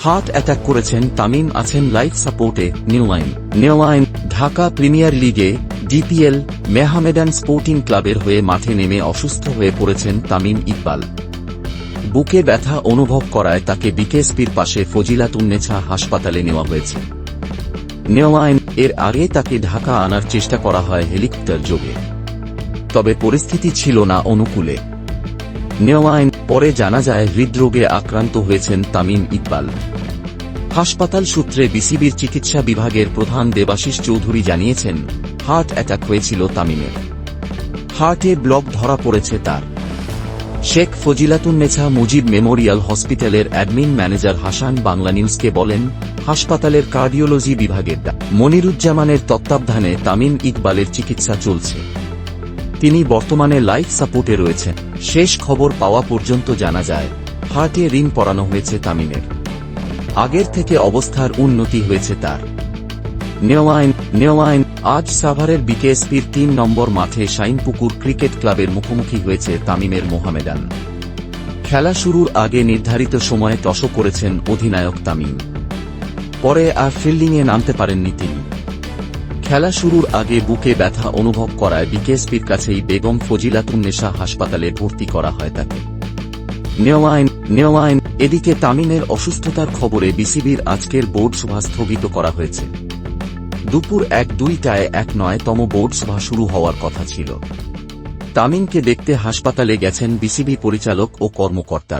Heart attack করেছেন তামিম আছেন life সাপোর্টে নিউআইন নিউআইন ঢাকা প্রিমিয়ার লিগে ডিপিএল, মেহামেডান স্পোর্টিং ক্লাবের হয়ে মাঠে নেমে অসুস্থ হয়ে পড়েছেন তামিম ইকবাল। বুকে ব্যথা অনুভব করায় তাকে বিকেএসপির পাশে ফজিলাতুন্নেছা হাসপাতালে নেওয়া হয়েছে। নেওয়াইন, এর আগে তাকে ঢাকা আনার চেষ্টা করা হয় হেলিকপ্টার যোগে। তবে পরিস্থিতি ছিল না অনুকূলে। নেওয়াইন পরে জানা যায়, হৃদরোগে আক্রান্ত হয়েছেন তামিম ইকবাল। হাসপাতাল সূত্রে বিসিবির চিকিৎসা বিভাগের প্রধান দেবাশিস চৌধুরী জানিয়েছেন, হার্ট অ্যাটাক হয়েছিল তামিমের। হার্টে ব্লক ধরা পড়েছে তার। শেখ ফজিলাতুন্নেছা মুজিব মেমোরিয়াল হসপিটালের অ্যাডমিন ম্যানেজার হাসান বাংলা নিউজকে বলেন, হাসপাতালের কার্ডিওলজি বিভাগের মনিরুজ্জামানের তত্ত্বাবধানে তামিম ইকবালের চিকিৎসা চলছে। তিনি বর্তমানে লাইফ সাপোর্টে রয়েছেন। শেষ খবর পাওয়া পর্যন্ত জানা যায়, হার্টে ঋণ পরানো হয়েছে তামিমের। আগের থেকে অবস্থার উন্নতি হয়েছে তার। নেওয়াইন নেওয়াইন, আজ সাভারের বিকেএসপির তিন নম্বর মাঠে শাইনপুকুর ক্রিকেট ক্লাবের মুখোমুখি হয়েছে তামিমের মোহামেডান। খেলা শুরুর আগে নির্ধারিত সময়ে টস করেছেন অধিনায়ক তামিম। পরে আর ফিল্ডিংয়ে নামতে পারেননি তিনি। খেলা শুরুর আগে বুকে ব্যথা অনুভব করায় বিকেএসপির কাছেই বেগম ফজিলাতুন্নেসা হাসপাতালে ভর্তি করা হয় তাকে। নেওয়াইন নেওয়াইন এদিকে তামিমের অসুস্থতার খবরে বিসিবির আজকের বোর্ড সভা স্থগিত করা হয়েছে। দুপুর এক দুইটায় এক নয়তম বোর্ড সভা শুরু হওয়ার কথা ছিল। তামিমকে দেখতে হাসপাতালে গেছেন বিসিবি পরিচালক ও কর্মকর্তা।